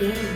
today.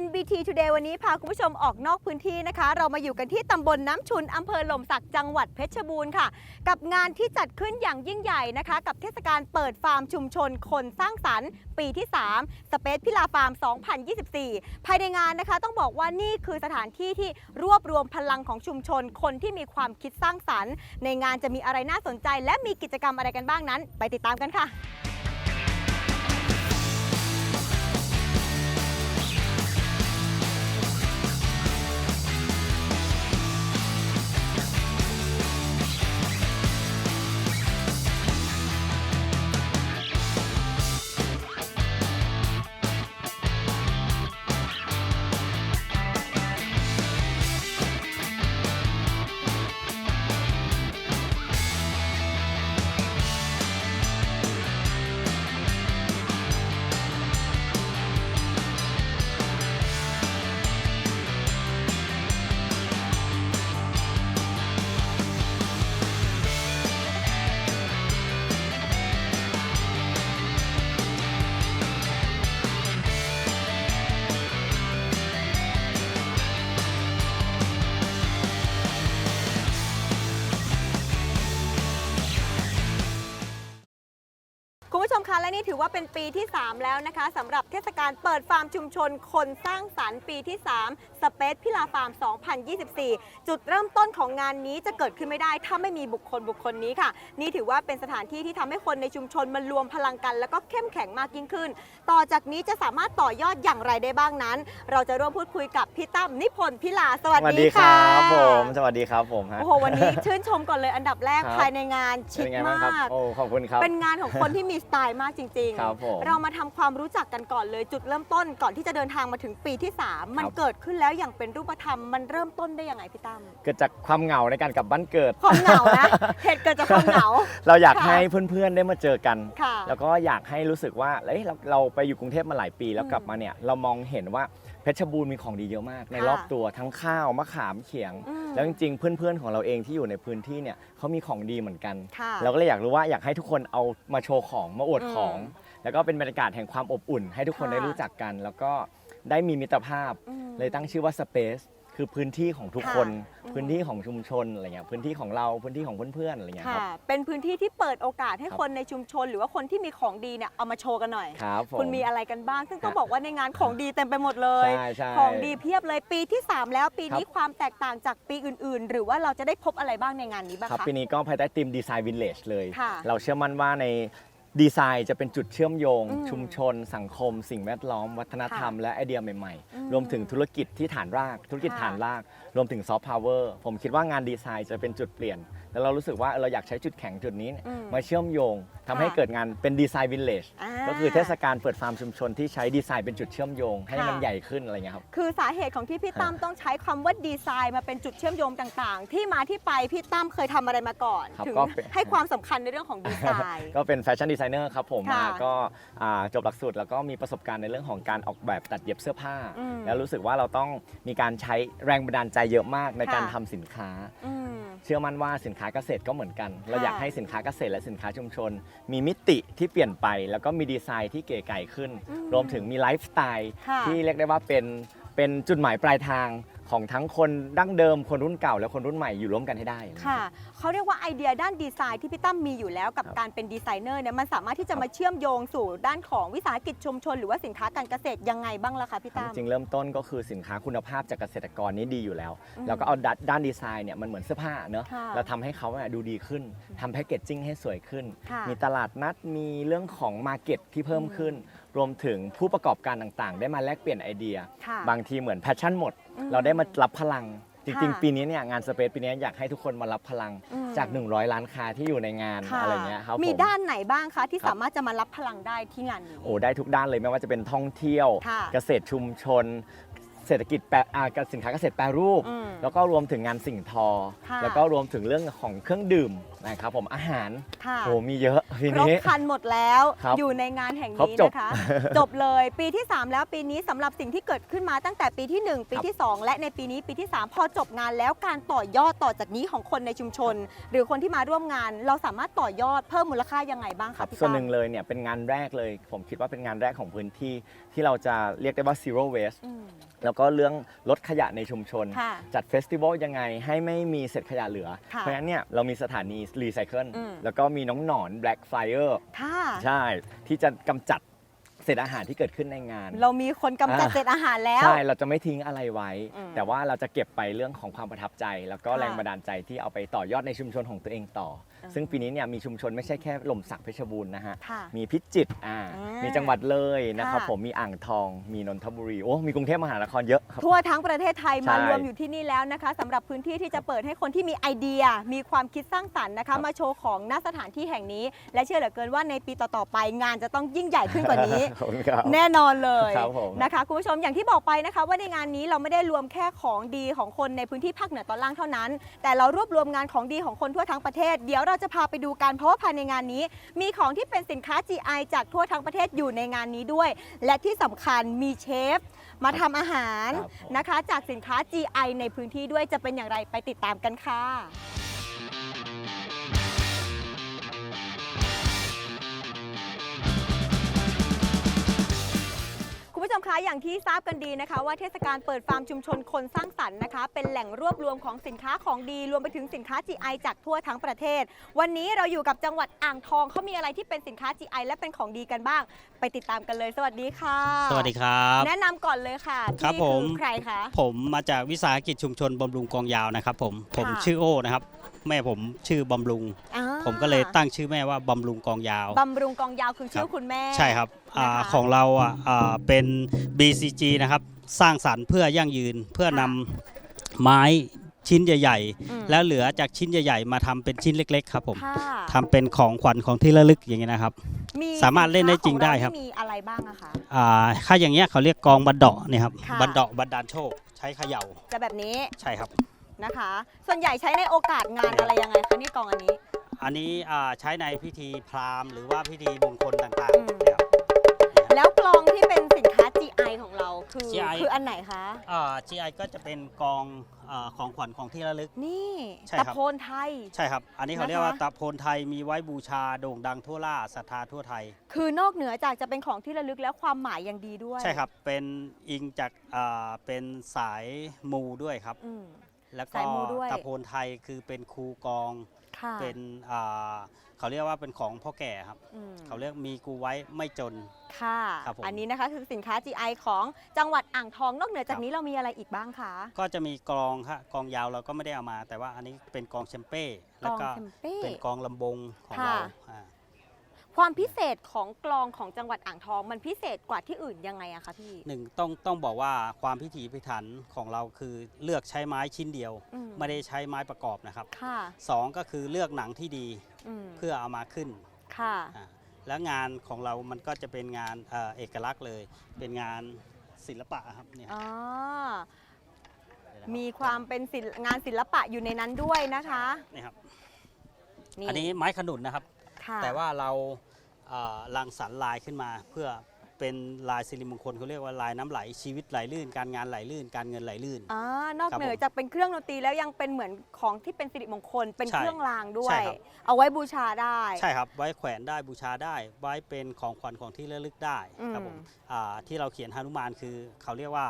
NBT Today วันนี้พาคุณผู้ชมออกนอกพื้นที่นะคะ เรามาอยู่กันที่ตำบลน้ำชุนอำเภอหล่มสักจังหวัดเพชรบูรณ์ค่ะ กับงานที่จัดขึ้นอย่างยิ่งใหญ่นะคะ กับเทศกาลเปิดฟาร์มชุมชนคนสร้างสรรค์ ปีที่ 3 Space พิลาฟาร์ม 2024 ภายในงานนะคะต้องบอกว่านี่คือสถานที่ที่รวบรวมพลังของชุมชน คนที่มีความคิดสร้างสรรค์ ในงานจะมีอะไรน่าสนใจ และมีกิจกรรมอะไรกันบ้างนั้น ไปติดตามกันค่ะ ถือว่าเป็นปีที่ 3 แล้วนะคะสำหรับเทศกาลเปิดฟาร์มชุมชนคนสร้างสรรค์ปีที่ 3 สเปซพิลาฟาร์ม 2024 จุดเริ่มต้นของงานนี้จะเกิดขึ้นไม่ได้ ถ้าไม่มีบุคคลบุคคลนี้ค่ะ นี่ถือว่าเป็นสถานที่ที่ทำให้คนในชุมชนมันรวมพลังกัน แล้วก็เข้มแข็งมากยิ่งขึ้น ต่อจากนี้จะสามารถต่อยอดอย่างไรได้บ้างนั้น เราจะร่วมพูดคุยกับพี่ตั้มนิพนธ์พิลาสวัสสวัสดีดีคค่ะรับผมสวัสดีครับผมฮะโอ้โหวันนี้ชื่นชมก่อนเลยอันดับแรกครับภายในงานชิเป็คนไงบ้างครับมาก โอ้ขอบคุณครับ เป็นงานของคนที่มีสไตล์มากจริงครับผมเรามาทำความรู้จักกันก่อนเลยจุดเริ่มต้นก่อนที่จะเดินทางมาถึงปีที่ 3 มันครับ เกิดขึ้นแล้วอย่างเป็นรูปธรรมมันเริ่มต้นได้ยังไงพี่ตั้มเกิดจากความเหงาในการกลับบ้านเกิด ความเหงานะ เหตุเกิดจากความเหงา เราอยากค่ะ ให้เพื่อนๆได้มาเจอกัน ค่ะ แล้วก็อยากให้รู้สึกว่าเอ้ยเราเราไปอยู่กรุงเทพมาหลายปีแล้วอืม กลับมาเนี่ยเรามองเห็นว่า เพชรบูรณ์มีของดีเยอะมาก ในค่ะรอบตัวทั้งข้าวมะขามเขียง อืมแล้วจริงๆ เพื่อนๆของเราเองที่อยู่ในพื้นที่เนี่ยเขามีของดีเหมือนกัน ค่ะเราก็เลยอยากรู้ว่าอยากให้ทุกคนเอามาโชว์ของมาอวดของ อืมแล้วก็เป็นบรรยากาศแห่งความอบอุ่น ให้ทุกคนค่ะได้รู้จักกัน แล้วก็ได้มีมิตรภาพ อืม เลยตั้งชื่อว่า Space คือพื้นที่ของทุกคน ค่ะพื้นที่ของชุมชนอะไรเงี้ยพื้นที่ของเราพื้นที่ของเพื่อนๆอะไรเงี้ยคค่ะรับ เป็นพื้นที่ที่เปิดโอกาสให้ครับ คนในชุมชน หรือว่าคนที่มีของดีเนี่ยเอามาโชว์กันหน่อย ครับผม คุณมีอะไรกันบ้าง ซึ่งต้องฮะบอกว่าในงานของดีเต็มไปหมดเลย ใช่ใช่ ของดีเพียบเลยปีที่ 3 แล้วปีนี้ครับความแตกต่างจากปีอื่น ๆ หรือว่าเราจะได้พบอะไรบ้างในงานนี้บ้างครับคะ ปีนี้ก็ภายใต้ทีมดีไซน์วินเลจเลย ค่ะเราเชื่อมั่นว่าใน ดีไซน์จะเป็นจุดเชื่อมโยง อืมชุมชน สังคม สิ่งแวดล้อม วัฒนธรรมค่ะและไอเดียใหม่อืมๆ รวมถึงธุรกิจที่ฐานราก ธุรกิจค่ะ ฐานราก รวมถึงซอฟต์พาวเวอร์ผมคิดว่างานดีไซน์จะเป็นจุดเปลี่ยน แล้วเรารู้สึกว่าเออเราอยากใช้จุดแข็งจุดนี้เนี่ยอืมมาเชื่อมโยงทำให้ค่ะเกิดงานเป็นดีไซน์วินเลจอ่าก็คือเทศกาลเปิดฟาร์มชุมชนที่ใช้ดีไซน์เป็นจุดเชื่อมโยง ให้ค่ะมันใหญ่ขึ้นอะไรเงี้ยครับ คือสาเหตุของที่พี่ตั้มต้องใช้คำว่าดีไซน์มาเป็นจุดเชื่อมโยงต่างๆ ที่มาที่ไปพี่ตั้มเคยทำอะไรมาก่อน ครับถึงก็เป็น ให้ความสำคัญในเรื่องของดีไซน์ ก็เป็นแฟชั่นดีไซเนอร์ครับผมค่ะมาก็อ่าจบหลักสูตรแล้วก็มีประสบการณ์ในเรื่องของการออกแบบตัดเย็บเสื้อผ้า อืมแล้วรู้สึกว่าเราต้องมีการใช้แรงบันดาลใจเยอะมากในการค่ะ ทำสินค้า อืม เชื่อมั่นว่าสินค้าเกษตรก็เหมือนกัน เราค่ะอยากให้สินค้าเกษตรและสินค้าชุมชน มีมิติที่เปลี่ยนไป แล้วก็มีดีไซน์ที่เก๋ไก่ขึ้นอืมรวมถึงมีไลฟ์สไตล์ค่ะที่เรียกได้ว่าเป็นเป็นจุดหมายปลายทาง ของทั้งคนดั้งเดิมคนรุ่นเก่าและคนรุ่นใหม่อยู่ร่วมกันให้ได้ ค่ะเขาเรียกว่าไอเดียด้านดีไซน์ที่พี่ตั้มมีอยู่แล้วกับครับการเป็นดีไซเนอร์เนี่ยมันสามารถที่จะครับมาเชื่อมโยงสู่ด้านของวิสาหกิจชุมชน หรือว่าสินค้าการเกษตรยังไงบ้างล่ะคะพี่ตั้มจริงๆเริ่มต้นก็คือสินค้าคุณภาพจากเกษตรกรนี่ดีอยู่แล้วอืมแล้วก็เอาด้านด้านดีไซน์เนี่ยมันเหมือนเสื้อผ้าเนอะค่ะเราทำให้เขาอะดูดีขึ้นทำแพคเกจจิ้งให้สวยขึ้น ค่ะมีตลาดนัดมีเรื่องของมาร์เก็ตที่เพิ่มขึ้น รวมถึงผู้ประกอบการต่างๆ ได้มาแลกเปลี่ยนไอเดีย ค่ะบางทีเหมือนแพชชั่นหมด อืมเราได้มารับพลัง จริง ค่ะๆ ปีนี้เนี่ยงานสเปซปีนี้อยากให้ทุกคนมารับพลังอืม จาก 100 ล้านค้าที่อยู่ในงานค่ะอะไรเงี้ยครับมีผมด้านไหนบ้างคะ ที่ครับ สามารถจะมารับพลังได้ที่งานนี้ โอ้ได้ทุกด้านเลยไม่ว่าจะเป็นท่องเที่ยว ค่ะเกษตรชุมชน เศรษฐกิจแปรอ่ากับสินค้าเกษตรแปรรูป อืมแล้วก็รวมถึงงานสิ่งทอ ค่ะ แล้วก็รวมถึงเรื่องของเครื่องดื่มนะครับผมอาหารค่ะโหมีเยอะทีครบนี้ครันหมดแล้วครับอยู่ในงานแห่งครบนี้จบนะคะ จบเลยปีที่ 3 แล้วปีนี้สำหรับสิ่งที่เกิดขึ้นมาตั้งแต่ปีที่ 1 ปีที่ 2 และในปีนี้ปีที่ 3 พอจบงานแล้วการต่อยอดต่อจากนี้ของคนในชุมชน หรือคนที่มาร่วมงาน เราสามารถต่อยอดเพิ่มมูลค่ายังไงบ้างครัคะบพี่ส่วนตั้หนึ่งเลยเนี่ยเป็นงานแรกเลย ผมคิดว่าเป็นงานแรกของพื้นที่ที่เราจะเรียกได้ว่า zero waste อืม แล้วก็เรื่องลดขยะในชุมชน ค่ะจัดเฟสติวัลยังไงให้ไม่มีเศษขยะเหลือ ค่ะเพราะฉะนั้นเนี่ยเรามีสถานีรีไซเคิลอืม แล้วก็มีน้องหนอน Black Flyer ค่ะ ใช่ ที่จะกำจัดเศษอาหารที่เกิดขึ้นในงาน เรามีคนกำจัดอ่า เศษอาหารแล้ว ใช่ เราจะไม่ทิ้งอะไรไว้ อืมแต่ว่าเราจะเก็บไปเรื่องของความประทับใจ แล้วก็ค่ะ แรงบันดาลใจที่เอาไปต่อยอดในชุมชนของตัวเองต่ออืม ซึ่งปีนี้เนี่ยมีชุมชนไม่ใช่แค่หล่มสักเพชรบูรณ์นะฮะ ค่ะมีพิจิตรอ่าอ่ามีมีจังหวัดเลยนะครับค่ะ ผมมีอ่างทองมีนนทบุรีโอ้มีกรุงเทพมหานครเยอะครับ ทั่วทั้งประเทศไทยใช่มารวมอยู่ที่นี่แล้วนะคะสำหรับพื้นที่ที่จะเปิดให้คนที่มีไอเดีย มีความคิดสร้างสรรค์นะครัคะ บ มาโชว์ของณสถานที่แห่งนี้ และเชื่อเหลือเกินว่าในปีต่อๆไปงานจะต้องยิ่งใหญ่ขึ้นกว่านี้ ขอบคุณครับ แน่นอนเลยครับผมนะคะคุณผู้ชมอย่างที่บอกไปนะคะ ว่าในงานนี้เราไม่ได้รวมแค่ของดีของคนในพื้นที่ภาคเหนือตอนล่างเท่านั้น แต่เรารวบรวมงานของดีของคนทั่วทั้งประเทศ เดี๋ยวเราจะพาไปดูกันเพราะว่าภายในงานนี้ มีของที่เป็นสินค้า GI จากทั่วทั้งประเทศอยู่ในงานนี้ด้วย และที่สำคัญมีเชฟ มาทำอาหารครับผม นะคะ จากสินค้า GI ในพื้นที่ด้วยจะเป็นอย่างไรไปติดตามกันค่ะ คุณผู้ชมคะอย่างที่ทราบกันดีนะคะ ว่าเทศกาลเปิดฟาร์มชุมชนคนสร้างสรรค์นะคะ เป็นแหล่งรวบรวมของสินค้าของดีรวมไปถึงสินค้า GI จากทั่วทั้งประเทศ วันนี้เราอยู่กับจังหวัดอ่างทองเขามีอะไรที่เป็นสินค้า GI และเป็นของดีกันบ้าง ไปติดตามกันเลย สวัสดีค่ะ สวัสดีครับ แนะนำก่อนเลยค่ะครับพี่ผม อใครคะ ผมมาจากวิสาหกิจชุมชนบำรุงกองยาวนะครับผมผมค่ะ ชื่อโอ้นะครับ แม่ผมชื่อบำรุง อ่าผมก็เลยตั้งชื่อแม่ว่าบำรุงกองยาว บำรุงกองยาวคือชื่อครับคุณแม่ ใช่ครับอานะคะของเราอะอ่าเป็น BCG นะครับ สร้างสรรค์เพื่อยั่งยืนเพื่อนำไม้ชิ้นใหญ่ อืม ๆ แล้วเหลือจากชิ้นใหญ่ ๆ มาทำเป็นชิ้นเล็ก ๆ ครับผมค่ะทำเป็นของขวัญของที่ระลึกอย่างเงี้ยนะครับมีสามารถเล่นได้จริงได้ครับ สินค้าของเาที่มีอะไรบ้างอะคะ อ่าถ้าอย่างเงี้ยเขาเรียกกองบันเดาะเนี่ยครับค่ะ บันเดาะบันดาลโชค ใช้เขย่าจะแบบนี้ ใช่ครับ นะคะ ส่วนใหญ่ใช้ในโอกาสงานอะไรยังไงคะนี่กองอันนี้ อันนี้อ่าใช้ในพิธีพราหมณ์หรือว่าพิธีมงคลต่างอืมๆนะครับแล้วกลองที่เป็นสินค้า GI ของเราคือ GI คืออันไหนคะ อ่า GI ก็จะเป็นกองอาของขวัญของที่ระลึก นี่ใช่ตะครับโพนไทย ใช่ครับ อันนี้เขานะคะเรียกว่าตะโพนไทยมีไว้บูชาโด่งดังทั่วล่าศรัทธาทั่วไทย คือนอกเหนือจากจะเป็นของที่ระลึกแล้วความหมายยังดีด้วยใช่ครับ เป็นอิงจากอ่าเป็นสายมูด้วยครับ อืม แล้วก็สายมูด้วย ตะโพนไทยคือเป็นครูกอง ค่ะเป็นอ่าเขาเรียกว่าเป็นของพ่อแก่ครับ อืม เขาเรียกมีกูไว้ไม่จน ค่ะ ครับผมอันนี้นะคะคือสินค้า GI ของจังหวัดอ่างทอง นอกเหนือจากครับ นี้เรามีอะไรอีกบ้างคะ ก็จะมีกลองครับกองยาวเราก็ไม่ได้เอามา แต่ว่าอันนี้เป็นกองแชมเป้กแล้วองก็แชมเป้เป็นกองลำบงของค่ะ เราอ่า ความพิเศษของกลองของจังหวัดอ่างทอง มันพิเศษกว่าที่อื่นยังไงอะคะพี่หนึ่งต้องต้องบอกว่าความพิถีพิถันของเราคือเลือกใช้ไม้ชิ้นเดียว อืมไม่ได้ใช้ไม้ประกอบนะครับค่ะสองก็คือเลือกหนังที่ดีอืมเพื่อเอามาขึ้นค่ะ อ่าแล้วงานของเรามันก็จะเป็นงานเอ่อเอกลักษณ์เลย เป็นงานศิลปะครับเนี่ยอ๋อ มีความเป็นศิลป์งานศิลปะอยู่ในนั้นด้วยนะคะนี่ครับอันนี้ไม้ขนุนนะครับ ค่ะแต่ว่าเราเอ่อรังสรรค์ลายขึ้นมา เพื่อเป็นลายสิริมงคลเขาเรียกว่าลายน้ำไหลชีวิตไหลลื่น การงานไหลลื่น การเงินไหลลื่น อ่านอกครับเหนือผมจากเป็นเครื่องดนตรีแล้วยังเป็นเหมือนของที่เป็นสิริมงคลเป็นใช่เครื่องรางด้วใช่ย ครับ เอาไว้บูชาได้ ใช่ครับ ไว้แขวนได้บูชาได้ ไว้เป็นของขวัญของที่ระลึกได้ครับอืมผมอ่าที่เราเขียนฮนุมานคือเขาเรียกว่า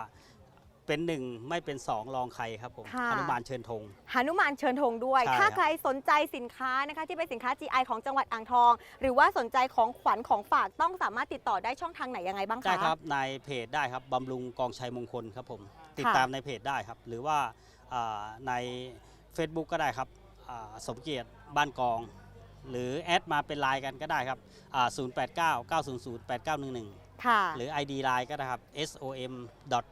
เป็นหนึ่งไม่เป็นสองรองใครครับผมฮนุมานเชิญธงหนุมานเชิญธงด้วย ใช่ถ้าครับ ใครสนใจสินค้านะคะที่เป็นสินค้า GI ของจังหวัดอ่างทอง หรือว่าสนใจของขวัญของฝากต้องสามารถติดต่อได้ช่องทางไหนยังไงบ้างคะ ได้ครับในเพจได้ครับบำรุงกองชัยมงคลครับผม ติดตามในเพจได้ครับ หรือว่าอ่าใน Facebook ก็ได้ครับอ่าสมเกียรติบ้านกอง หรือแอดมาเป็นไลน์กันก็ได้ครับอ่า089 900 8911 ค่ะ หรือ ID ไลน์ก็ได้ครับ som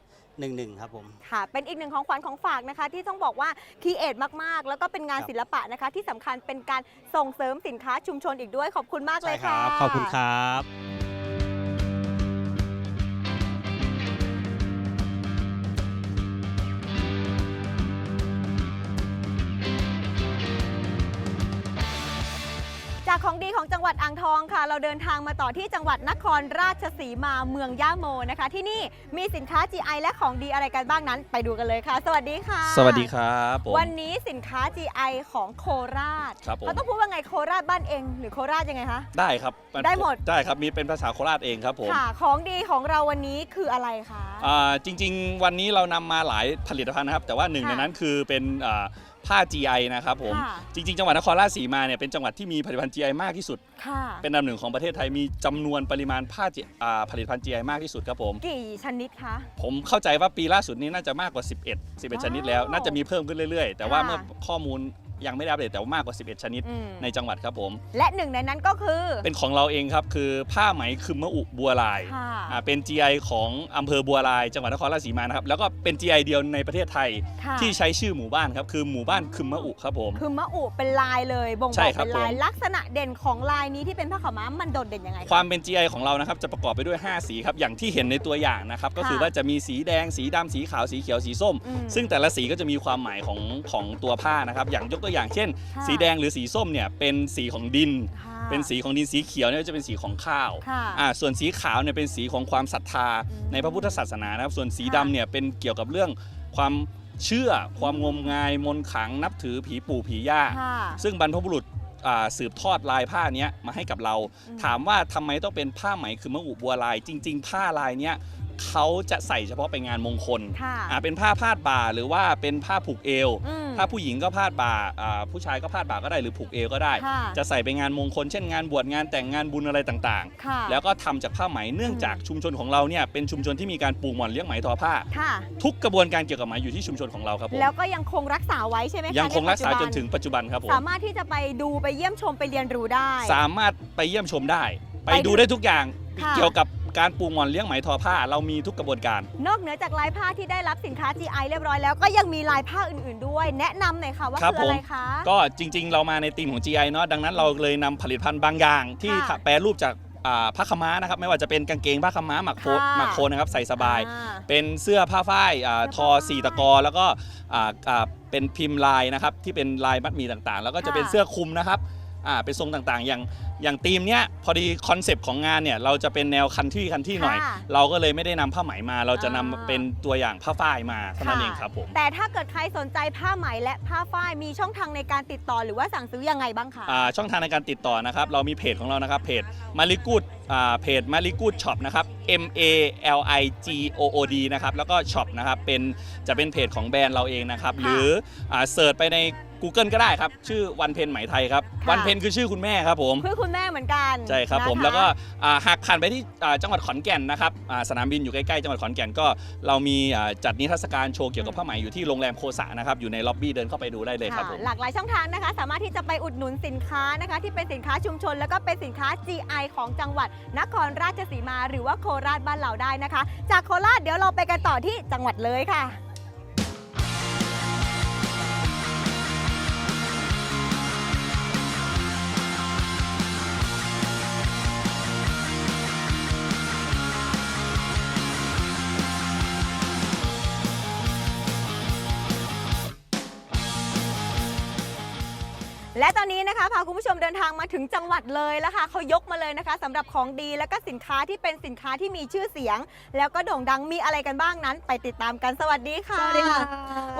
11 ครับผม ค่ะ เป็นอีกหนึ่งของขวัญของฝากนะคะ ที่ต้องบอกว่าคีเอทมากๆ แล้วก็เป็นงานครับ ศิลปะนะคะ ที่สำคัญเป็นการส่งเสริมสินค้าชุมชนอีกด้วยขอบคุณมากเลใช่ยคค่ะ รับ ขอบคุณครับ จากของดีของจังหวัดอ่างทองค่ะ เราเดินทางมาต่อที่จังหวัดนครราชสีมาเมืองย่าโมนะคะ ที่นี่มีสินค้า GI และของดีอะไรกันบ้างนั้น ไปดูกันเลยค่ะ สวัสดีค่ะสวัสดีครับผม วันนี้สินค้า GI ของโคราชครับผม เขาต้องพูดว่าไงโคราชบ้านเอง หรือโคราชยังไงคะ ได้ครับนได้หมด ได้ครับมีเป็นภาษาโคราชเองครับผมค่ะ ของดีของเราวันนี้คืออะไรคะ อ่าจริง ๆ วันนี้เรานำมาหลายผลิตภัณฑ์นะครับ แต่ว่าหนึ่งค่ะ ในนั้นคือเป็นอ่า ผ้า GI นะครับผม ค่ะ จริง ๆ จังหวัดนครราชสีมาเนี่ยเป็นจังหวัดที่มีผลิตภัณฑ์ GI มากที่สุด ค่ะ เป็นอันดับหนึ่งของประเทศไทยมีจำนวนปริมาณผ้า G- อ่าผลิตภัณฑ์ GI มากที่สุดครับผม กี่ชนิดคะ ผมเข้าใจว่าปีล่าสุดนี้น่าจะมากกว่า 11 11 ชนิดแล้ว ว้าวน่าจะมีเพิ่มขึ้นเรื่อยๆ แต่ว่าค่ะ เมื่อข้อมูล ยังไม่ได้อัปเดตแต่ว่ามากกว่า 11 ชนิดอืม ในจังหวัดครับผม และหนึ่งในนั้นก็คือ เป็นของเราเองครับ คือผ้าไหมคึมมะอุบัวลายค่ะอ่าเป็น GI ของอำเภอบัวลาย จังหวัดนครราชสีมานะครับ แล้วก็เป็น GI เดียวในประเทศไทยค่ะที่ใช้ชื่อหมู่บ้านครับ คือหมู่บ้านคึมมะอุครับผม คือมะอุเป็นลายเลยบ่งใช่บอกครับเป็นลายผม ลักษณะเด่นของลายนี้ที่เป็นผ้าขาวม้ามันโดดเด่นยังไงะ ความเป็น GI ของเรานะครับจะประกอบไปด้วย 5 สีครับ อย่างที่เห็นในตัวอย่างนะครับ ก็คือค่ะ ว่าจะมีสีแดง สีดำสีขาว สีเขียว สีส้ม อืมซึ่งแต่ละสีก็จะมีความหมายของของตัวผ้านะครับ อย่างยกตัวอย่างเช่น ค่ะสีแดงหรือสีส้มเนี่ยเป็นสีของดิน ค่ะเป็นสีของดินสีเขียวเนี่ยจะเป็นสีของข้าวค่ะอ่าส่วนสีขาวเนี่ยเป็นสีของความศรัทธาอืมในพระพุทธศาสนานะครับ ส่วนสีค่ะ ดำเนี่ยเป็นเกี่ยวกับเรื่องความเชื่อ ความงมงายมนต์ขลังนับถือผีปู่ผีย่า ค่ะ ซึ่งบรรพบุรุษอ่าสืบทอดลายผ้าเนี้ยมาให้กับเรา อืมถามว่าทำไมต้องเป็นผ้าไหมคือมะอุบัวลาย จริง ๆ ผ้าลายเนี้ยเขาจะใส่เฉพาะไปงานมงคลค่ะ อ่าเป็นผ้าพาดบ่าหรือว่าเป็นผ้าผูกเอว อืม ถ้าผู้หญิงก็พาดบ่าอ่าผู้ชายก็พาดบ่าก็ได้หรือผูกเอวก็ได้ ค่ะจะใส่ไปงานมงคลเช่นงานบวชงานแต่งงานบุญอะไรต่างค่ะ ๆ แล้วก็ทำจากผ้าไหมเนื่องจากชุมชนของเราเนี่ยเป็นชุมชนที่มีการปลูกหม่อนเลี้ยงไหมทอผ้า ค่ะ ทุกกระบวนการเกี่ยวกับไหมอยู่ที่ชุมชนของเราครับผมแล้วก็ยังคงรักษาไว้ใช่ไหมคะยังคงรักษาใปัจบันถึงปัจจุบันครับผม สามารถที่จะไปดูไปเยี่ยมชมไปเรียนรู้ได้ สามารถไปเยี่ยมชมได้ ไปไปดูได้ทุกอย่างค่ะ เกี่ยวกับ การปลูกหม่อนเลี้ยงไหมทอผ้า เรามีทุกกระบวนการ นอกเหนือจากลายผ้าที่ได้รับสินค้า GI เรียบร้อยแล้วก็ยังมีลายผ้าอื่นๆด้วย แนะนำหน่อยค่ะว่าครับคืออะไรผมคะ ก็จริงๆ เรามาในธีมของ GI เนาะดังนั้นเราเลยนำผลิตภัณฑ์บางอย่าง ที่ค่ะแปรรูปจากอ่าผ้าขาวม้านะครับไม่ว่าจะเป็นกางเกงผ้าขาวม้าหมักโคค่ะ หมักโคนะครับใส่สบาย อ่ เป็นเสื้อผ้าฝ้ายอ่าเสื้อผ้าทอสี่ตะกอแล้วก็อ่าอ่าเป็นพิมพ์ลายนะครับที่เป็นลายมัดหมีต่างๆ แล้วก็จะค่ะเป็นเสื้อคลุมนะครับ อ่าเป็นทรงต่างๆ อย่างอย่างธีมเนี้ยพอดีคอนเซปต์ของงานเนี่ยเราจะเป็นแนวคันที่คันที่หน่อย ค่ะเราก็เลยไม่ได้นำผ้าไหมมา เราจะนำอ่า เป็นตัวอย่างผ้าฝ้ายมาเท่านั้นเองครับผม แต่ถ้าเกิดใครสนใจผ้าไหมและผ้าฝ้ายมีช่องทางในการติดต่อหรือว่าสั่งซื้อยังไงบ้างคะ อ่าช่องทางในการติดต่อนะครับ เรามีเพจของเรานะครับ เพจมาริกูดเพจมาริกูดช็อปนะครับ M A L I G O O D นะครับ แล้วก็ช็อปนะครับ เป็นจะเป็นเพจของแบรนด์เราเองนะครับ หรือเสิร์ชไปใน Google ก็ได้ครับ ชื่อวันเพนไหมไทยครับค่ะวันเพนคือชื่อคุณแม่ครับผม เพื่อคุณแม่เหมือนกันใช่ครับผม นะะแล้วก็อ่าหากผ่านไปที่อ่าจังหวัดขอนแก่นนะครับอ่าสนามบินอยู่ใกล้ๆจังหวัดขอนแก่นก็เรามีอ่าจัดนิทรรศการโชว์เกี่ยวกับผ้าไหมอยู่ที่โรงแรมโคสะนะครับ อยู่ในล็อบบี้เดินเข้าไปดูได้เลยครับค่ะผมหลากหลายช่องทางนะคะ สามารถที่จะไปอุดหนุนสินค้านะคะ ที่เป็นสินค้าชุมชน แล้วก็เป็นสินค้า GI ของจังหวัดนครราชสีมา หรือว่าโคราชบ้านเราได้นะคะ จากโคราชเดี๋ยวเราไปกันต่อที่จังหวัดเลยค่ะ และตอนนี้นะคะพาคุณผู้ชมเดินทางมาถึงจังหวัดเลยแล้วค่ะเขายกมาเลยนะคะสำหรับของดีและก็สินค้าที่เป็นสินค้าที่มีชื่อเสียง แล้วก็โด่งดังมีอะไรกันบ้างนั้น ไปติดตามกันสวัสดีค่ะ สวัสดีค่ะ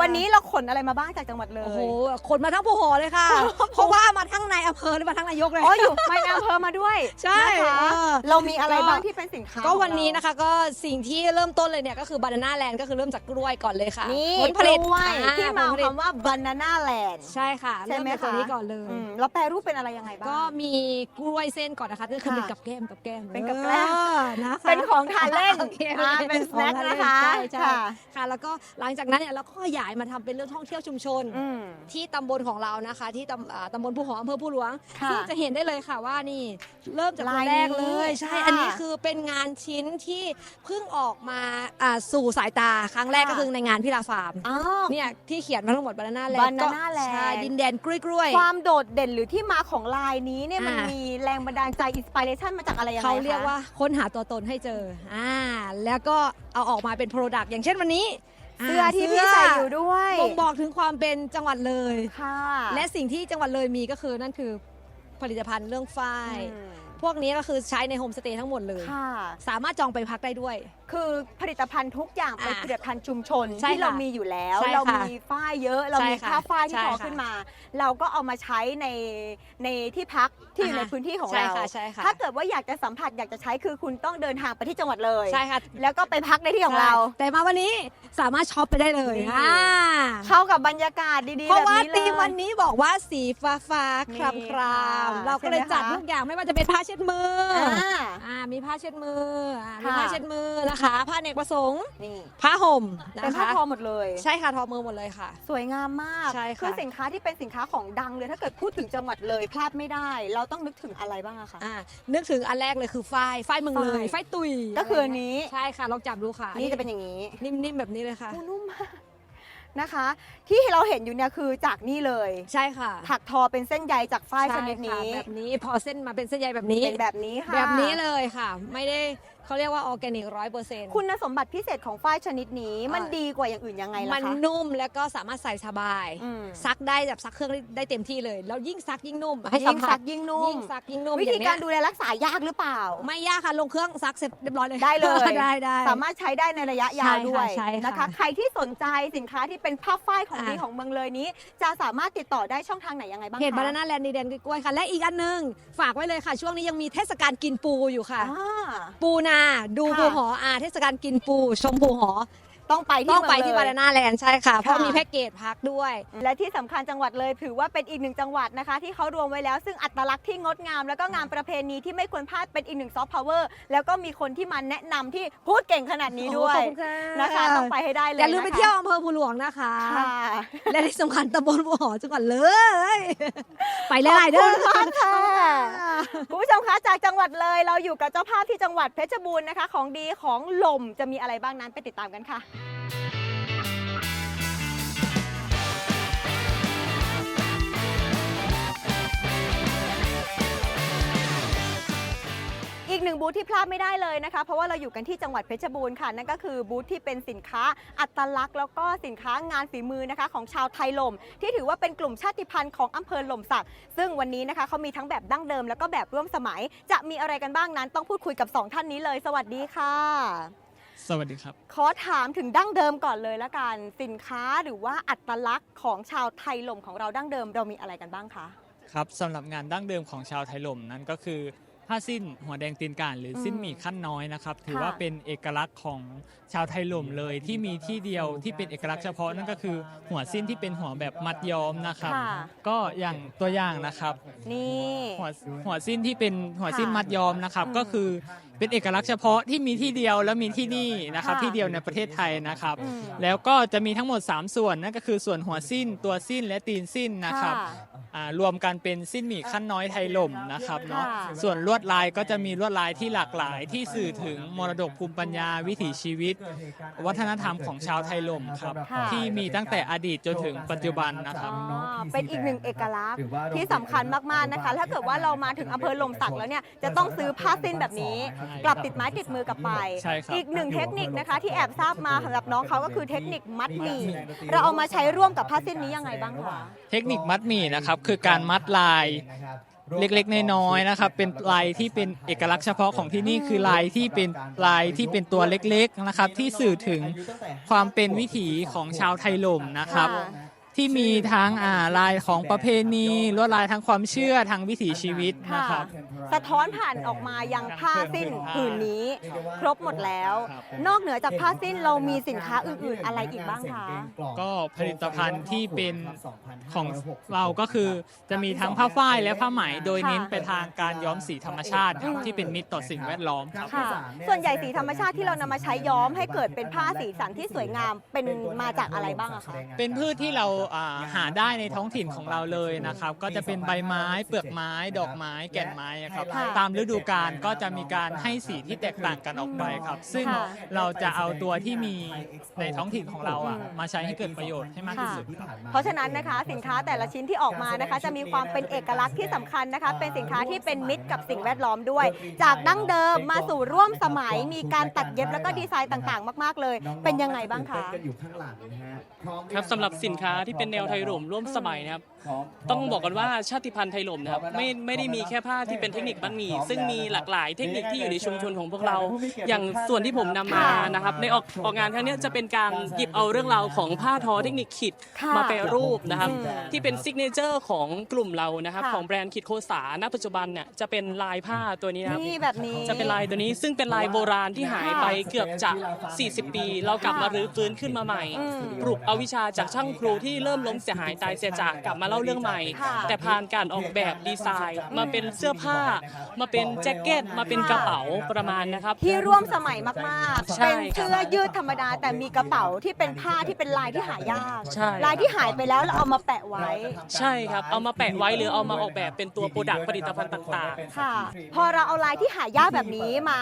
วันนี้เราขนอะไรมาบ้างจากจังหวัดเลยโอ้โหขนมาทั้งภูหอเลยค่ะ เพราะว่ามาทั้งในอำเภอและมาทั้งนายกเลยอ๋ออยู่ไม่ในอำเภอมาด้วย ใช่นะคะเออเรามีอะไรบ้างที่เป็นสินค้า ก็วันของเรานี้นะคะก็สิ่งที่เริ่มต้นเลยเนี่ยก็คือบานาน่าแลนด์ก็คือเริ่มจากกล้วยก่อนเลยค่ะนี่ผลผลิตกล้วยอ่ที่มาผขลองผลิตคำว่า banana land ใช่ค่ะใช่เริ่มไหมจากตัวคะนี้ก่อนเลย อืมแล้วแปรรูปเป็นอะไรยังไงบ้าง ก็มีกล้วยเส้นก่อนนะคะก็คือค่ะเป็นกับแก้มกับแก้มเป็นกับแก้ม เออนะคะเป็นของทานเล่นโอคอ่าเป็นสแน็คนะคะใช่ใช่ค่ะค่ะ แล้วก็หลังจากนั้นเนี่ยเราก็ขยายมาทำเป็นเรื่องท่องเที่ยวชุมชน อืม ที่ตำบลของเรานะคะ ที่ตำอ่าตำบลภูหออำเภอภูหลวงค่ะซึ่งจะเห็นได้เลยค่ะว่านี่เริ่มจากลาตัวยแรกเลยนี้ใช่ ค่ะอันนี้คือเป็นงานชิ้นที่เพิ่งออกมาอ่าสู่สายตาครั้งแรกค่ะ ก็คือในงานพิลาฟาร์มอ๋อเนี่ยที่เขียนมาทั้งหมดบานาน่าแลนด์ Banana Land ใช่ดินแดนกล้วยกล้วยๆความโดดเด่นหรือที่มาของลายนี้เนี่ยมันอ่ามี มีแรงบันดาลใจอินสปิเรชันมาจากอะไรยังไงเขาเรียกคะ ว่าค้นหาตัวตนให้เจออ่าแล้วก็เอาออกมาเป็นโปรดักต์อย่างเช่นวันนี้เสื้อที่พี่ใส่อยู่ด้วยบ่งบอกถึงความเป็นจังหวัดเลย ค่ะและสิ่งที่จังหวัดเลยมีก็คือนั่นคือผลิตภัณฑ์เรื่องฝ้าย อืม พวกนี้ก็คือใช้ในโฮมสเตย์ทั้งหมดเลย ค่ะ สามารถจองไปพักได้ด้วย คือผลิตภัณฑ์ทุกอย่างเป็นอะผลิตภัณฑ์ชุมชนใช่ที่เราค่ะมีอยู่แล้ว ใช่เราค่ะมีฝ้ายเยอะ เรามีใช่ค่ะค่าฝ้ายที่ใช่ทอค่ะขึ้นมา เราก็เอามาใช้ในในที่พักที่อยู่ในอ่าฮะพื้นที่ของใช่เรา ค่ะใช่ค่ะ ถ้าเกิดว่าอยากจะสัมผัสอยากจะใช้คือคุณต้องเดินทางไปที่จังหวัดเลย ใช่ค่ะแล้วก็ไปพักในที่ของเรา ใช่แต่มาวันนี้สามารถช็อปไปได้เลยนี่ อ่าเข้ากับบรรยากาศดีๆเพราะแบบว่านี้เลยตีมวันนี้บอกว่าสีฟ้าฟ้าๆครามนี่ครามค่ะเราก็เลยใช่ไหมคะจัดทุกอย่างไม่ว่าจะเป็นผ้าเช็ดมือออ่าอ่ามีผ้าเช็ดมืออ่ามีค่ะผ้าเช็ดมือนะคะ ผ้าเนกประสงค์ นี่ผ้าห่มนะเป็นผ้าคะทอหมดเลย ใช่ค่ะทอมือหมดเลยค่ะ สวยงามมากใช่ค่ะ คือสินค้าที่เป็นสินค้าของดังเลยถ้าเกิดพูดถึงจังหวัดเลยพลาดไม่ได้ เราต้องนึกถึงอะไรบ้างอะคะ อ่านึกถึงอันแรกเลยคือฝ้ายฝ้ายเมืองเลยฝ้ายฝ้ายตุยก็คืออันนี้ ใช่ค่ะลองจับดูค่ะนี่จะเป็นอย่างนี้นิ่มๆแบบนี้เลยค่ะ โอ้นุ่มมาก นะคะ ที่เราเห็นอยู่เนี่ยคือจากนี่เลยใช่ค่ะถักทอเป็นเส้นใยจากฝ้ายชใช่นิดค่ะนี้แบบนี้พอเส้นมาเป็นเส้นใยแบบนี้เป็นแบบนี้ค่ะ แบบนี้เลยค่ะ ไม่ได้เขาเรียกว่าออร์แกนิกร้อยเปอร์เซ็นต์คุณสมบัติพิเศษของฝ้ายชนิดนี้มันอ่าดีกว่าอย่างอื่นยังไงล่ะมันคะนุ่มแล้วก็สามารถใส่สบาย อืม ซักได้แบบซักเครื่องได้ได้เต็มที่เลย แล้วยิ่งซักยิ่งนุ่ม ให้สัยิ่มงผัซัสกยิ่งนุ่มยิ่งซักยิ่งนุ่มวิธีอย่งเนี้ยการดูแลรักษายากหรือเปล่า ไม่ยากค่ะลงเครื่องซักเสร็จเรียบร้อยเลย ได้เลย ได้ได้ สามารถใช้ได้ในระยะยาวใช่ค่ะด้วยใช่ค่ะนะคะ ใครที่สนใจสินค้าที่เป็นผ้าฝ้ายของอ่า ดีของเมืองเลยนี้ จะสามารถติดต่อได้ช่องทางไหนยังไงบ้างเพจคะบานาน่าแลนด์ดีแดนกล้วยค่ะ และอีกอันหนึง ฝากไว้เลยค่ะ ช่วงนี้ยังมีเทศกาลกินปูอยู่ค่ะ อ่า ปูนาดูค่ะปูหออาเทศกาลกินปู ชมปูหอ ต้องไปที่ต้องไปเมืที่เลยบานาน่าแลนด์ใช่ค่ะ เพราะค่ะมีแพ็กเกจพักด้วย และที่สำคัญจังหวัดเลย ถือว่าเป็นอีกหนึ่งจังหวัดนะคะ ที่เขารวมไว้แล้วซึ่งอัตลักษณ์ที่งดงาม แล้วก็งานประเพณีที่ไม่ควรพลาดเป็นอีกหนึ่งซอฟต์พาวเวอร์แล้วก็มีคนที่มาแนะนำที่พูดเก่งขนาดนี้ด้วยขอบคุณค่ะ นะคะต้องไปให้ได้เลยอย่าลืมไปนะคะเที่ยวอำเภอภูหลวงนะคะ ค่ะและที่สำคัญตำบลบัวหอจังหวัดเลย ไปหลายๆขเด้อบอคุณมากค่ะ คุณผู้ชมคะจากจังหวัดเลย เราอยู่กับเจ้าภาพที่จังหวัดเพชรบูรณ์นะคะ ของดีของหล่มจะมีอะไรบ้างนั้นไปติดตามกันค่ะ อีกหนึ่งบูธที่พลาดไม่ได้เลยนะคะ เพราะว่าเราอยู่กันที่จังหวัดเพชรบูรณ์ค่ะ นั่นก็คือบูธที่เป็นสินค้าอัตลักษณ์ แล้วก็สินค้างานฝีมือนะคะ ของชาวไทยลม ที่ถือว่าเป็นกลุ่มชาติพันธุ์ของอำเภอหล่มสัก ซึ่งวันนี้นะคะเขามีทั้งแบบดั้งเดิมแล้วก็แบบร่วมสมัย จะมีอะไรกันบ้างนั้นต้องพูดคุยกับสองท่านนี้เลย สวัสดีค่ะ สวัสดีครับ ขอถามถึงดั้งเดิมก่อนเลยละกัน สินค้าหรือว่าอัตลักษณ์ของชาวไทยลมของเราดั้งเดิมเรามีอะไรกันบ้างคะ ครับสำหรับงานดั้งเดิมของชาวไทยลมนั้นก็คือ ผ้าสิ้นหัวแดงตีนก่านหรืออมสิ้นหมี่ขั้นน้อยนะครับ ถือค่ะว่าเป็นเอกลักษณ์ของชาวไทยลมเลยที่มีที่เดียวที่เป็นเอกลักษณ์เฉพาะนั่นก็คือหัวสิ้นที่เป็นหัวแบบมัดย้อมนะครับ ค่ะก็อย่างตัวอย่างนะครับ นี่ หัวหัวสิ้นที่เป็นหัวสิ้นค่ะมัดย้อมนะครับอืมก็คือเป็นเอกลักษณ์เฉพาะที่มีที่เดียวแล้วมีที่นี่นะครับ ค่ะที่เดียวในประเทศไทยนะครับ อืมแล้วก็จะมีทั้งหมด 3 ส่วนนั่นก็คือส่วนหัวสิ้นตัวสิ้นและตีนสิ้นนะครับ ค่ะ อ่ารวมกันเป็นสิ้นหมี่ขั้นน้อยไทยลมนะครับเนาะค่ะส่วนลวดลายก็จะมีลวดลายที่หลากหลายที่สื่อถึงมรดกภูมิปัญญาวิถีชีวิต วัฒนธรรมของชาวไทยลมครับ ค่ะ ที่มีตั้งแต่อดีตจนถึงปัจจุบันนะครับ อ๋อเป็นอีกหนึ่งเอกลักษณ์ที่สำคัญมากๆนะคะ ถ้าเกิดว่าเรามาถึงอำเภอลมสักแล้วเนี่ยจะต้องซื้อผ้าสิ้นแบบนี้ใช่กลับติดไม้ติดมือกลับไป ใช่ครับ อีกหนึ่งเทคนิคนะคะ ที่แอบทราบมาสำหรับน้องเขาก็คือเทคนิคมัดหมี่เราเอามาใช้ร่วมกับผ้าสิ้นนี้ยังไงบ้างคะ เทคนิคมัดหมี่นะครับคือการมัดลายเล็กๆ น้อยๆนะครับ เป็นลายที่เป็นเอกลักษณ์เฉพาะของที่นี่คือลายที่เป็นลายที่เป็นตัวเล็กๆนะครับ ที่สื่อถึงความเป็นวิถีของชาวไทยลมนะครับค่ะ ที่มีทั้งอ่าลายของประเพณีลวดลายทางความเชื่อทางวิถีชีวิตค่ะนะครับ สะท้อนผ่านออกมายังผ้าสิ้นผืนนี้ ครบหมดแล้วครับนอกเหนือจากผ้าสิ้นเรามีสินค้าอื่นๆ อะไรอีกบ้างคะ ก็ผลิตภัณฑ์ที่เป็นของเราก็คือจะมีทั้งผ้าฝ้ายและผ้าไหมโดยค่ะเน้นไปทางการย้อมสีธรรมชาติครับอืมที่เป็นมิตรต่อสิ่งแวดล้อมครับ ค่ะ ส่วนใหญ่สีธรรมชาติที่เรานำมาใช้ย้อมให้เกิดเป็นผ้าสีสันที่สวยงามเป็นมาจากอะไรบ้างอะคะ เป็นพืชที่เราอ่าหาได้ในท้องถิ่นของเราเลยนะครับ ก็จะเป็นใบไม้ เปลือกไม้ ดอกไม้ แก่นไม้ครับค่ะตามฤดูกาลก็จะมีการให้สีที่แตกต่างกันออกไปครับ ซึ่งค่ะเราจะเอาตัวที่มีในท้องถิ่นของเราอะมาใช้ให้เกิดประโยชน์ให้มากที่ค่ะสุด เพราะฉะนั้นนะคะสินค้าแต่ละชิ้นที่ออกมานะคะ จะมีความเป็นเอกลักษณ์ที่สำคัญนะคะ เป็นสินค้าที่เป็นมิตรกับสิ่งแวดล้อมด้วย จากดั้งเดิมมาสู่ร่วมสมัย มีการตัดเย็บแล้วก็ดีไซน์ต่างๆ มาก ๆ เลย เป็นยังไงบ้างคะกันอยู่ข้างหลังนะฮะพร้อมหอครับยังสำหรับสินค้าที่ที่เป็นแนวไทยหล่มร่วมสมัยนะครับ ต้องบอกกันว่าชาติพันธุ์ไทยหล่มนะครับไม่ไม่ได้มีแค่ผ้าที่เป็นเทคนิคบ้านหมี่ซึ่งมีหลากหลายเทคนิคที่อยู่ในชุมชนของพวกเรา อย่างส่วนที่ผมนำมานะครับ ในออกออกงานครั้งเนี้ยจะเป็นการหยิบเอาเรื่องราวของผ้าทอเทคนิคขิดค่ะมาแปรรูปนะครับอืมที่เป็นซิกเนเจอร์ของกลุ่มเรานะครับค่ะของแบรนด์ขิดโคสาณปัจจุบันเนี่ยจะเป็นลายผ้าตัวนี้นะครับนี่แบบนี้จะเป็นลายตัวนี้ซึ่งเป็นลายโบราณที่หายไปเกือบจะ 40 ปี เรากลับมารื้อฟื้นขึ้นมาใหม่อืมปลุกเอาวิชาจากช่างครูที่เริ่มล้มเสียหายตายเสียจากกลับมาเล่าเรื่องใหม่ค่ะแต่ผ่านการออกแบบดีไซน์ มาเป็นเสื้อผ้า มาเป็นแจ็คเก็ต มาเป็นกระเป๋าประมาณนะครับ ที่ร่วมสมัยมากๆใช่เป็นเสื้อยืดธรรมดา แต่มีกระเป๋าที่เป็นผ้าที่เป็นลายที่หายากใช่ ลายที่หายไปแล้วเราเอามาแปะไว้ ใช่ครับ เอามาแปะไว้หรือเอามาออกแบบเป็นตัวโปรดักต์ผลิตภัณฑ์ต่างค่ะ พอเราเอาลายที่หายากแบบนี้มา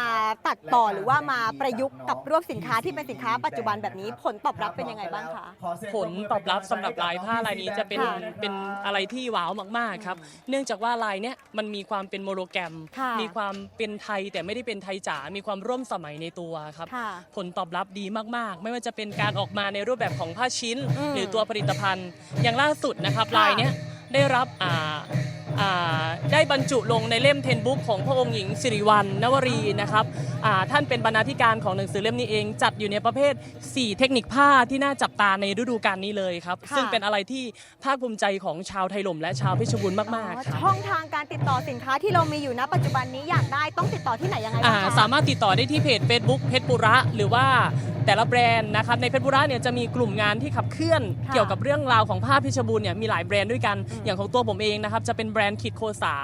ตัดต่อหรือว่ามาประยุกต์กับรวบสินค้าที่เป็นสินค้าปัจจุบันแบบนี้ผลตอบรับเป็นยังไงบ้างคะ ๆ ผลตอบรับสำหรับลายผ้าลายนี้จะเป็นค่ะเป็นอะไรที่ว้าวมากๆครับ เนื่องจากว่าลายเนี้ยมันมีความเป็นโมโนแกรม ค่ะ มีความเป็นไทยแต่ไม่ได้เป็นไทยจ๋า มีความร่วมสมัยในตัวครับ ค่ะ ผลตอบรับดีมากๆ ไม่ว่าจะเป็นการออกมาในรูปแบบของผ้าชิ้น อืมหรือตัวผลิตภัณฑ์ อย่างล่าสุดนะครับค่ะลายเนี้ยได้รับอ่าอ่า ได้บรรจุลงในเล่มเทนบุ๊กของพระองค์หญิงสิริวัณณวรีนะครับอ่าท่านเป็นบรรณาธิการของหนังสือเล่มนี้เอง จัดอยู่ในประเภท 4 เทคนิคผ้าที่น่าจับตาในฤดูกาลนี้เลยครับค่ะซึ่งเป็นอะไรที่ภาคภูมิใจของชาวไทยหล่มและชาวเพชรบูรณ์มากๆครับช่องทางการติดต่อสินค้าที่เรามีอยู่ณปัจจุบันนี้อยากได้ต้องติดต่อที่ไหนยังไงอ่าบ้างคะสามารถติดต่อได้ที่เพจ Facebook เพชรบุระหรือว่าแต่ละแบรนด์นะครับในเพชรบุระเนี่ยจะมีกลุ่มงานที่ขับเคลื่อนค่ะเกี่ยวกับเรื่องราวของผ้าเพชรบูรณ์เนี่ยมีหลายแบรนด์ด้วยกันอืมอย่างของตัวผมเองนะครับจะเป็นแบรนด์ขีดโคสา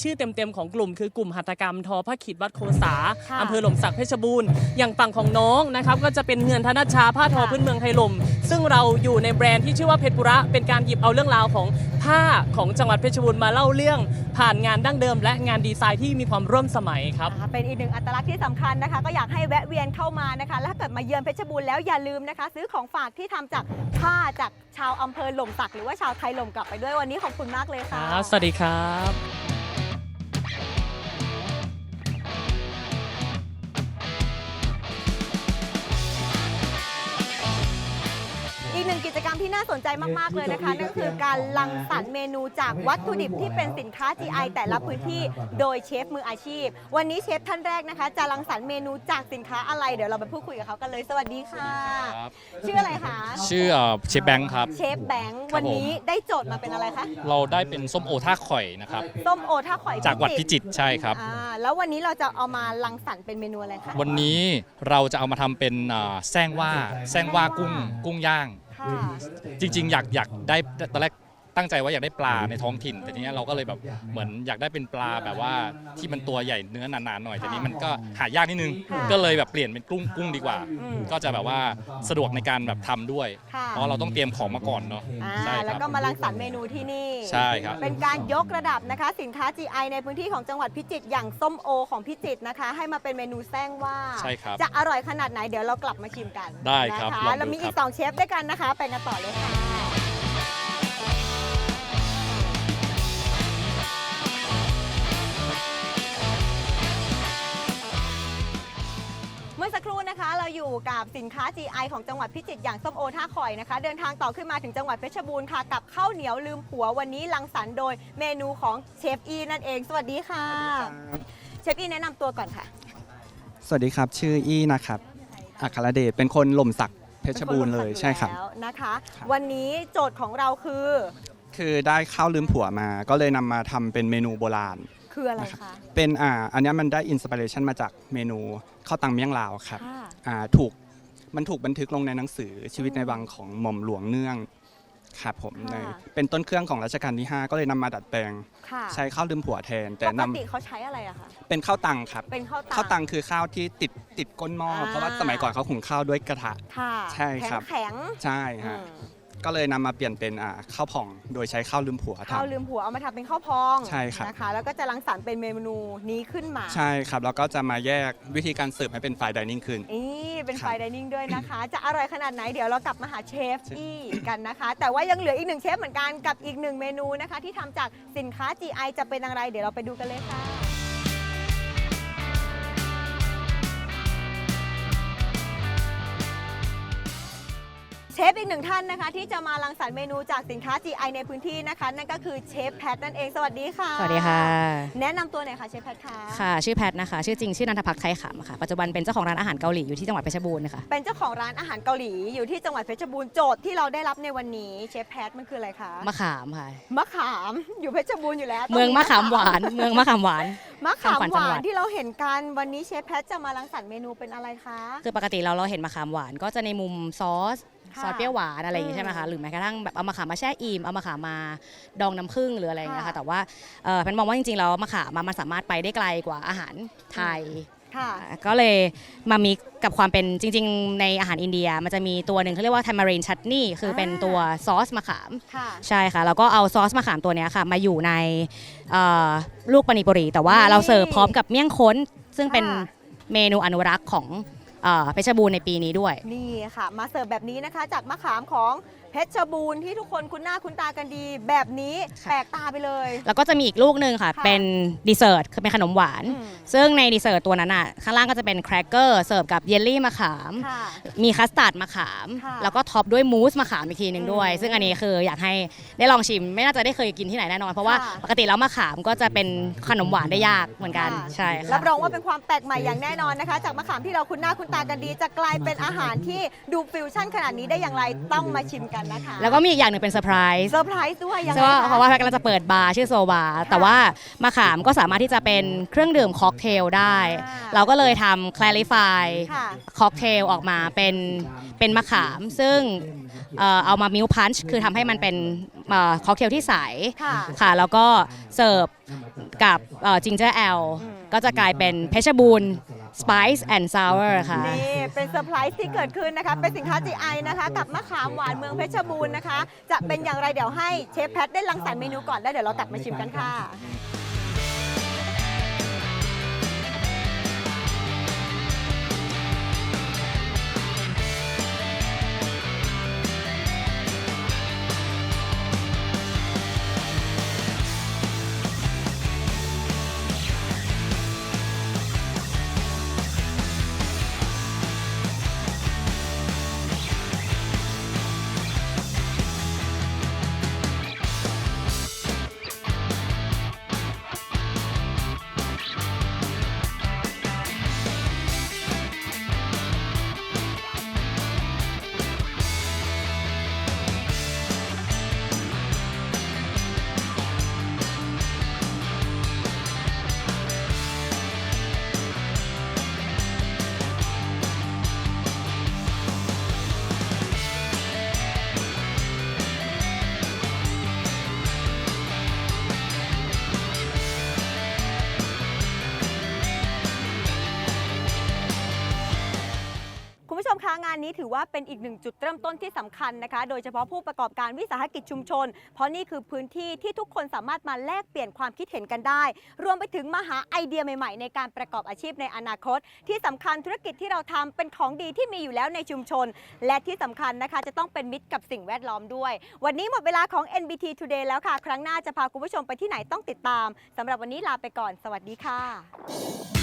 ชื่อเต็มๆของกลุ่มคือกลุ่มหัตถกรรมทอผ้าขีดวัดโคสาค่ะอำเภอหล่มสักเพชรบูรณ์อย่างฝั่งของน้องนะครับก็จะเป็นเงินธนชชาผ้าทอค่ะ พื้นเมืองไทยหล่มซึ่งเราอยู่ในแบรนด์ที่ชื่อว่าเพชรบุระเป็นการหยิบเอาเรื่องราวของผ้าของจังหวัดเพชรบูรณ์มาเล่าเรื่อง ผ่านงานดั้งเดิม และงานดีไซน์ที่มีความร่วมสมัยครับอ่าเป็นอีกหนึ่งอัตลักษณ์ที่สำคัญนะคะ ก็อยากให้แวะเวียนเข้ามานะคะ และถ้าเกิดมาเยือนเพชรบูรณ์แล้วอย่าลืมนะคะ ซื้อของฝากที่ทำจากผ้าจากชาวอำเภอหล่มสักหรือว่าชาวไทยหล่มกลับไปด้วยวันนี้ขอบคุณมากเลยคค่ะรับสวัสดีครับ หนึ่งกิจกรรมที่น่าสนใจมาก ๆ เลยนะคะ นั่นก็คือการรังสรรค์เมนูจากวัตถุดิบที่เป็นสินค้า GI แต่ละพื้นที่โดยเชฟมืออาชีพ วันนี้เชฟท่านแรกนะคะ จะรังสรรค์เมนูจากสินค้าอะไรเดี๋ยวเราไปพูดคุยกับเขากันเลย สวัสดีค่ะครับชื่ออะไรคะชื่อเอ่อเชฟแบงค์ครับ เชฟแบงค์ครับวันนี้ได้โจทย์มาเป็นอะไรคะเราได้เป็นส้มโอท่าข่อยนะครับส้มโอท่าข่อยจากวัดพิจิตรใช่ครับอ่าแล้ววันนี้เราจะเอามารังสรรค์เป็นเมนูอะไรคะวันนี้เราจะเอามาทำเป็นอ่าแซงว่าแซงว่ากุ้งกุ้งย่างค่ะจริง ๆ อยากอยากได้ตอนแรก ตั้งใจว่าอยากได้ปลาในท้องถิ่น แต่ทีเนี้ยเราก็เลยแบบเหมือนอยากได้เป็นปลาแบบว่าที่มันตัวใหญ่เนื้อหนาๆหน่อยแต่นี้มันก็หายากนิดนึงค่ะก็เลยแบบเปลี่ยนเป็นกุ้งกุ้งดีกว่า อืมก็จะแบบว่าสะดวกในการแบบทำด้วย ค่ะ เพราะเราต้องเตรียมของมาก่อนเนาะอ่าใช่คแล้วรับ ก็มารังสรรค์เมนูที่นี่ ใช่ครับ เป็นการยกระดับนะคะ สินค้า GI ในพื้นที่ของจังหวัดพิจิตรอย่างส้มโอของพิจิตรนะคะ ให้มาเป็นเมนูแซงว่า ใช่ครับจะอร่อยขนาดไหนเดี๋ยวเรากลับมาชิมกันได้ครับนะลอคะงดูแล้วมีอีครักบ สองเชฟด้วยกันนะคะ ไปกันต่อเลยค่ะ อยู่กับสินค้า GI ของจังหวัดพิจิตรอย่างส้มโอท่าข่อยนะคะ เดินทางต่อขึ้นมาถึงจังหวัดเพชรบูรณ์ค่ะ กับข้าวเหนียวลืมผัววันนี้รังสรรค์โดยเมนูของเชฟอีนั่นเอง สวัสดีค่ะ เชฟอีแนะนำตัวก่อนค่ะสวัสดีครับ ชื่ออี้นะครับอัครเดชเป็นคนหล่มสักเพชรบูรณ์เลยป็นนใช่ครับแล้วนะคะ ครับ วันนี้โจทย์ของเราคือคือได้ข้าวลืมผัวมา ก็เลยนำมาทำเป็นเมนูโบราณ คืออะไรคะ เป็นอ่าอันเนี้ยมันได้อินสปิเรชันมาจากเมนูข้าวตังเมี่ยงลาวครับค่ะ อ่าถูกมันถูกบันทึกลงในหนังสือชีวิตในวังของหม่อมหลวงเนื่องครับผมค่ะ ในเป็นต้นเครื่องของรัชกาลที่ 5 ก็เลยนำมาดัดแปลง ค่ะใช้ข้าวลืมผัวแทน แต่ปนำกติเขาใช้อะไรอะคะ เป็นข้าวตังครับเป็นข้าวตัง ข้าวตังคือข้าวที่ติดติดก้นหม้ออ่าเพราะว่าสมัยก่อนเขาหุงข้าวด้วยกระทะ ค่ะใช่ครับ แข็งใช่ๆฮะอืม ก็เลยนำมาเปลี่ยนเป็นอ่าข้าวผ่อง โดยใช้ข้าวลืมผัวข้าวทำลืมผัวเอามาทำเป็นข้าวพองใช่ครับ นะคะ แล้วก็จะรังสรรค์เป็นเมนูนี้ขึ้นมา ใช่ครับแล้วก็จะมาแยกวิธีการเสิร์ฟให้เป็นฝ่ายดิเนิ่งขึ้น นี่เป็นครับไฟดิเนิ่งด้วยนะคะ จะอร่อยขนาดไหนเดี๋ยวเรากลับมาหาเชฟอี้กันนะคะ แต่ว่ายังเหลืออีกหนึ่งเชฟเหมือนกันกับอีกหนึ่งเมนูนะคะ ที่ทำจากสินค้า GI จะเป็นอะไร เดี๋ยวเราไปดูกันเลยค่ะ ฟอีกหนึ่งท่านนะคะ ที่จะมารังสรรค์เมนูจากสินค้า GI ในพื้นที่นะคะ นั่นก็คือเชฟแพทนั่นเองสวัสดีค่ะสวัสดีค่ะ แนะนำตัวหน่อยค่ะเชฟแพทค่ะค่ะ ชื่อแพทนะคะ ชื่อจริงชื่อนันทพักไทยขำค่ะ ปัจจุบันเป็นเจ้าของร้านอาหารเกาหลีอยู่ที่จังหวัดเพชรบูรณ์ค่ะ เป็นเจ้าของร้านอาหารเกาหลีอยู่ที่จังหวัดเพชรบูรณ์โจทย์ที่เราได้รับในวันนี้เชฟแพทมันคืออะไรคะมะขามค่ะ มะขามอยู่เพชรบูรณ์อยู่แล้วเมืองมะขามหวาน เมืองมะขามหวาน มะขามจังหวัดหจังวาหวันดที่เราเห็นกันวันนี้เชฟแพทจะมารังสรรค์เมนูเป็นอะไรคะ คือปกติเราเราเห็นมะขามหวานก็จะในมุมซอสค่ะ ซอสเปรี้ยวหวานอะไรอย่างงี้อืมใช่ไหมคะหรือแม้กระทั่งแบบเอามะขามมาแช่อิ่มเอามะขามมาดองน้ำผึ้งหรืออะไรอย่างเงี้ยค่ะค่ะแต่ว่าเอ่อแพนมองว่าจริงๆแล้วมะขามอะมันสามารถไปได้ไกลกว่าอาหารไทย ค่ะ ก็เลยมามีกับความเป็นจริง ๆ ในอาหารอินเดีย มันจะมีตัวหนึ่งเขาเรียกว่า tamarind chutney คือเป็นตัวซอสมะขาม ค่ะ ใช่ค่ะแล้วก็เอาซอสมะขามตัวเนี้ยค่ะ มาอยู่ในเอ่อลูกปานิปุรี แต่ว่านี่เราเสิร์ฟพร้อมกับเมี่ยงค้น ซึ่งเป็นค่ะ เมนูอนุรักษ์ของ เพชรบูรณ์ในปีนี้ด้วย นี่ค่ะ มาเสิร์ฟแบบนี้นะคะ จากมะขามของ เพชรบูรณ์ที่ทุกคนคุ้นหน้าคุ้นตากันดี แบบนี้ค่ะ แปลกตาไปเลย แล้วก็จะมีอีกลูกหนึ่งค่ะ ค่ะเป็นดีเซอร์ทคือเป็นขนมหวาน อืม ซึ่งในดีเซอร์ตตัวนั้นอะข้างล่างก็จะเป็นแครกเกอร์เสิร์ฟกับเยลลี่มะขาม ค่ะ มีคัสตาร์ดมะขาม ค่ะแล้วก็ท็อปด้วยมูสมะขามอีกทีหนึ่งด้วย อืมซึ่งอันนี้คืออยากให้ได้ลองชิม ไม่น่าจะได้เคยกินที่ไหนแน่นอน เพราะว่าค่ะ ปกติแล้วมะขามก็จะเป็นขนมหวานได้ยากเหมือนกันค่ะใช่ค่ะ รับรองว่าเป็นความแปลกใหม่อย่างแน่นอนนะคะ จากมะขามที่เราคุ้นหน้าคุ้นตากันดี จะกลายเป็นอาหารที่ดูฟิวชั่นขนาดนี้ได้อย่างไรต้องมาชิมกันนะคะแล้วก็มีอีกอย่างหนึ่งเป็นเซอร์ไพรส์เซอร์ไพรส์ด้วยยังเพไงราะว่าคะเพราะว่าแพทย์กำลังจะเปิดบาร์ชื่อโซบาร์แต่ว่ามะขามก็สามารถที่จะเป็นเครื่องดื่มค็อกเทลได้อ่าเราก็เลยทำ clarify ค่ะ ค็อกเทลออกมาเป็นเป็นมะขาม ซึ่งเอ่อเอามามิลพันช์คือทำให้มันเป็นค็อกเทลที่ใสค่ะ ค่ะแล้วก็เสิร์ฟกับจิงเจอร์แอลอืมก็จะกลายเป็นเพชรบูรณ์ Spice and Sour ค่ะ นี่เป็นเซอร์ไพรส์ที่เกิดขึ้นนะคะ เป็นสินค้า GI นะคะ กับมะขามหวานเมืองเพชรบูรณ์นะคะ จะเป็นอย่างไรเดี๋ยวให้เชฟแพทได้รังสรรค์เมนูก่อนแล้วเดี๋ยวเรากลับมาชิมกันค่ะ ผู้ชมคะงานนี้ถือว่าเป็นอีกหนึ่งจุดเริ่มต้นที่สำคัญนะคะ โดยเฉพาะผู้ประกอบการวิสาหกิจชุมชน เพราะนี่คือพื้นที่ที่ทุกคนสามารถมาแลกเปลี่ยนความคิดเห็นกันได้ รวมไปถึงมาหาไอเดียใหม่ๆ ในการประกอบอาชีพในอนาคต ที่สำคัญธุรกิจที่เราทำเป็นของดีที่มีอยู่แล้วในชุมชน และที่สำคัญนะคะจะต้องเป็นมิตรกับสิ่งแวดล้อมด้วย วันนี้หมดเวลาของ NBT Today แล้วค่ะ ครั้งหน้าจะพาคุณผู้ชมไปที่ไหนต้องติดตามสำหรับวันนี้ลาไปก่อน สวัสดีค่ะ